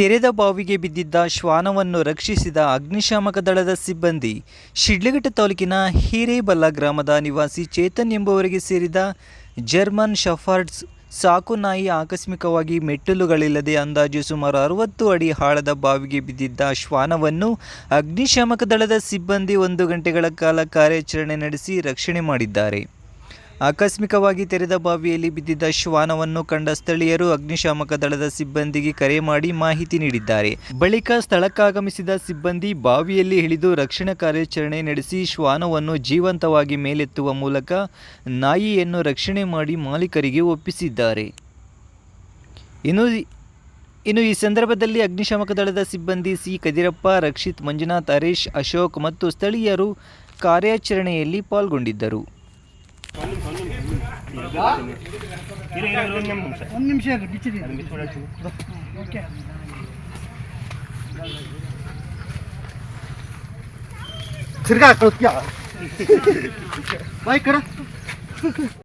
ತೆರೆದ ಬಾವಿಗೆ ಬಿದ್ದಿದ್ದ ಶ್ವಾನವನ್ನು ರಕ್ಷಿಸಿದ ಅಗ್ನಿಶಾಮಕ ದಳದ ಸಿಬ್ಬಂದಿ, ಶಿಡ್ಲಘಟ್ಟ ತಾಲೂಕಿನ ಹಿರೇಬಲ್ಲ ಗ್ರಾಮದ ನಿವಾಸಿ ಚೇತನ್ ಎಂಬುವರಿಗೆ ಸೇರಿದ ಜರ್ಮನ್ ಶಫರ್ಡ್ಸ್ ಸಾಕು ನಾಯಿ ಆಕಸ್ಮಿಕವಾಗಿ ಮೆಟ್ಟಿಲುಗಳಿಲ್ಲದೆ ಅಂದಾಜು ಸುಮಾರು ಅರವತ್ತು ಅಡಿ ಆಳದ ಬಾವಿಗೆ ಬಿದ್ದಿದ್ದ ಶ್ವಾನವನ್ನು ಅಗ್ನಿಶಾಮಕ ದಳದ ಸಿಬ್ಬಂದಿ ಒಂದು ಗಂಟೆಗಳ ಕಾಲ ಕಾರ್ಯಾಚರಣೆ ನಡೆಸಿ ರಕ್ಷಣೆ ಮಾಡಿದ್ದಾರೆ. ಆಕಸ್ಮಿಕವಾಗಿ ತೆರೆದ ಬಾವಿಯಲ್ಲಿ ಬಿದ್ದಿದ್ದ ಶ್ವಾನವನ್ನು ಕಂಡ ಸ್ಥಳೀಯರು ಅಗ್ನಿಶಾಮಕ ದಳದ ಸಿಬ್ಬಂದಿಗೆ ಕರೆ ಮಾಡಿ ಮಾಹಿತಿ ನೀಡಿದ್ದಾರೆ. ಬಳಿಕ ಸ್ಥಳಕ್ಕಾಗಮಿಸಿದ ಸಿಬ್ಬಂದಿ ಬಾವಿಯಲ್ಲಿ ಇಳಿದು ರಕ್ಷಣಾ ಕಾರ್ಯಾಚರಣೆ ನಡೆಸಿ ಶ್ವಾನವನ್ನು ಜೀವಂತವಾಗಿ ಮೇಲೆತ್ತುವ ಮೂಲಕ ನಾಯಿಯನ್ನು ರಕ್ಷಣೆ ಮಾಡಿ ಮಾಲೀಕರಿಗೆ ಒಪ್ಪಿಸಿದ್ದಾರೆ. ಇನ್ನು ಇನ್ನು ಈ ಸಂದರ್ಭದಲ್ಲಿ ಅಗ್ನಿಶಾಮಕ ದಳದ ಸಿಬ್ಬಂದಿ ಸಿ ಕದಿರಪ್ಪ, ರಕ್ಷಿತ್ ಮಂಜುನಾಥ್, ಹರೀಶ್, ಅಶೋಕ್ ಮತ್ತು ಸ್ಥಳೀಯರು ಕಾರ್ಯಾಚರಣೆಯಲ್ಲಿ ಪಾಲ್ಗೊಂಡಿದ್ದರು. ಒಂದು ನಿಮಿಷ ಒಂದು ನಿಮಿಷ ಇರಿ ಬಿಚ್ಚಿರಿ ಅದು ಬಿಚ್ಬಿಡಾಯ್ತು. ಓಕೆ ತಿರ್ಗಾ ಕಳ್ಸ್ತೀಯ ಬಾಯ್ ಕಡ